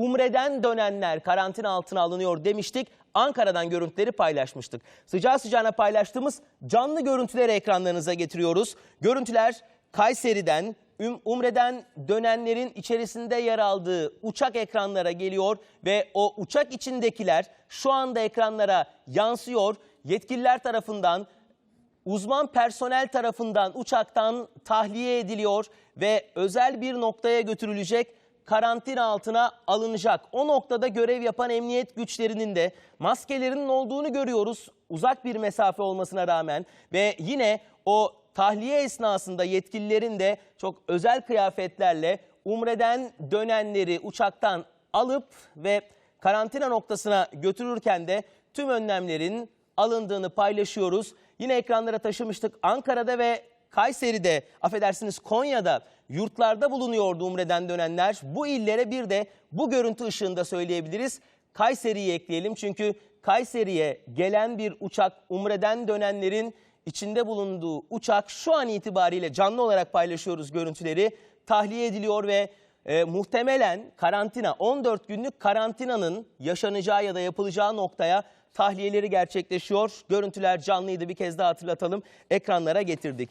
Umre'den dönenler karantina altına alınıyor demiştik. Ankara'dan görüntüleri paylaşmıştık. Sıcağı sıcağına paylaştığımız canlı görüntüleri ekranlarınıza getiriyoruz. Görüntüler Kayseri'den, Umre'den dönenlerin içerisinde yer aldığı uçak ekranlara geliyor ve o uçak içindekiler şu anda ekranlara yansıyor. Yetkililer tarafından uzman personel tarafından uçaktan tahliye ediliyor ve özel bir noktaya götürülecek karantina altına alınacak. O noktada görev yapan emniyet güçlerinin de maskelerinin olduğunu görüyoruz. Uzak bir mesafe olmasına rağmen ve yine o tahliye esnasında yetkililerin de çok özel kıyafetlerle Umre'den dönenleri uçaktan alıp ve karantina noktasına götürürken de tüm önlemlerin alındığını paylaşıyoruz. Yine ekranlara taşımıştık. Ankara'da ve Kayseri'de, affedersiniz Konya'da yurtlarda bulunuyordu Umre'den dönenler. Bu illere bir de bu görüntü ışığında söyleyebiliriz. Kayseri'yi ekleyelim çünkü Kayseri'ye gelen bir uçak Umre'den dönenlerin içinde bulunduğu uçak şu an itibariyle canlı olarak paylaşıyoruz görüntüleri. Tahliye ediliyor ve e, muhtemelen karantina 14 günlük karantinanın yaşanacağı ya da yapılacağı noktaya tahliyeleri gerçekleşiyor. Görüntüler canlıydı bir kez daha hatırlatalım. Ekranlara getirdik.